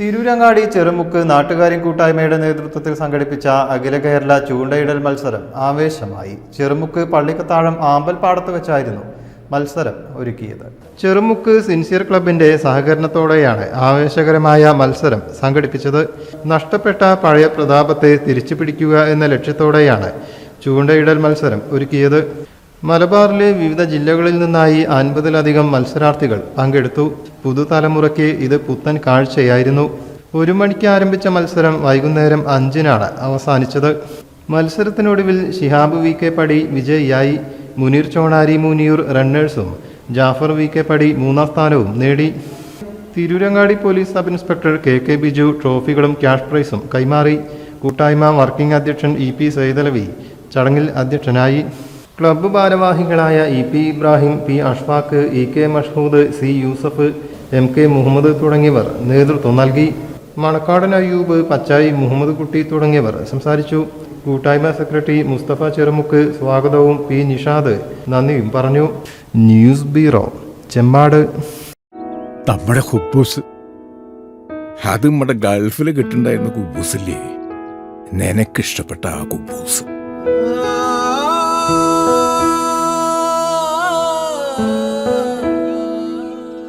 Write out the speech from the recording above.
തിരൂരങ്ങാടി ചെറുമുക്ക് നാട്ടുകാരും കൂട്ടായ്മയുടെ നേതൃത്വത്തിൽ സംഘടിപ്പിച്ച അഖില കേരള ചൂണ്ടയിടൽ മത്സരം ആവേശമായി. ചെറുമുക്ക് പള്ളിക്കത്താഴം ആമ്പൽപ്പാടത്ത് വെച്ചായിരുന്നു മത്സരം ഒരുക്കിയത്. ചെറുമുക്ക് സിൻസിയർ ക്ലബിന്റെ സഹകരണത്തോടെയാണ് ആവേശകരമായ മത്സരം സംഘടിപ്പിച്ചത്. നഷ്ടപ്പെട്ട പഴയ പ്രതാപത്തെ തിരിച്ചു പിടിക്കുക എന്ന ലക്ഷ്യത്തോടെയാണ് ചൂണ്ടയിടൽ മത്സരം ഒരുക്കിയത്. മലബാറിലെ വിവിധ ജില്ലകളിൽ നിന്നായി അൻപതിലധികം മത്സരാർത്ഥികൾ പങ്കെടുത്തു. പുതുതലമുറയ്ക്ക് ഇത് പുത്തൻ കാഴ്ചയായിരുന്നു. ഒരു മണിക്ക് ആരംഭിച്ച മത്സരം വൈകുന്നേരം അഞ്ചിനാണ് അവസാനിച്ചത്. മത്സരത്തിനൊടുവിൽ ഷിഹാബ് വി കെ പടി വിജയിയായി. മുനീർ ചോണാരി മുനിയൂർ റണ്ണേഴ്സും ജാഫർ വി കെ പടി മൂന്നാം സ്ഥാനവും നേടി. Tirurangadi police sub inspector K K Biju ട്രോഫികളും cash പ്രൈസും കൈമാറി. കൂട്ടായ്മ വർക്കിംഗ് അധ്യക്ഷൻ ഇ പി സൈതലവി ചടങ്ങിൽ അധ്യക്ഷനായി. ക്ലബ്ബ് ഭാരവാഹികളായ E P Ibrahim P Ashfaq E K Mashhood C Yusuf M K Muhammad തുടങ്ങിയവർ നേതൃത്വം നൽകി. മണക്കാടൻ അയ്യൂബ് പച്ചായി മുഹമ്മദ് കുട്ടി തുടങ്ങിയവർ സംസാരിച്ചു. കൂട്ടായ്മ സെക്രട്ടറി മുസ്തഫ ചെറുമുക്ക് സ്വാഗതവും പി നിഷാദ് നന്ദിയും പറഞ്ഞു. ന്യൂസ് ബ്യൂറോ ചെമ്മാട് നമ്മുടെ ഹുബൂസ് അത് നമ്മുടെ ഗൾഫിൽ കിട്ടുണ്ടായിരുന്ന കുബൂസില്ലേ? നിനക്കിഷ്ടപ്പെട്ട ആ കുബൂസ്.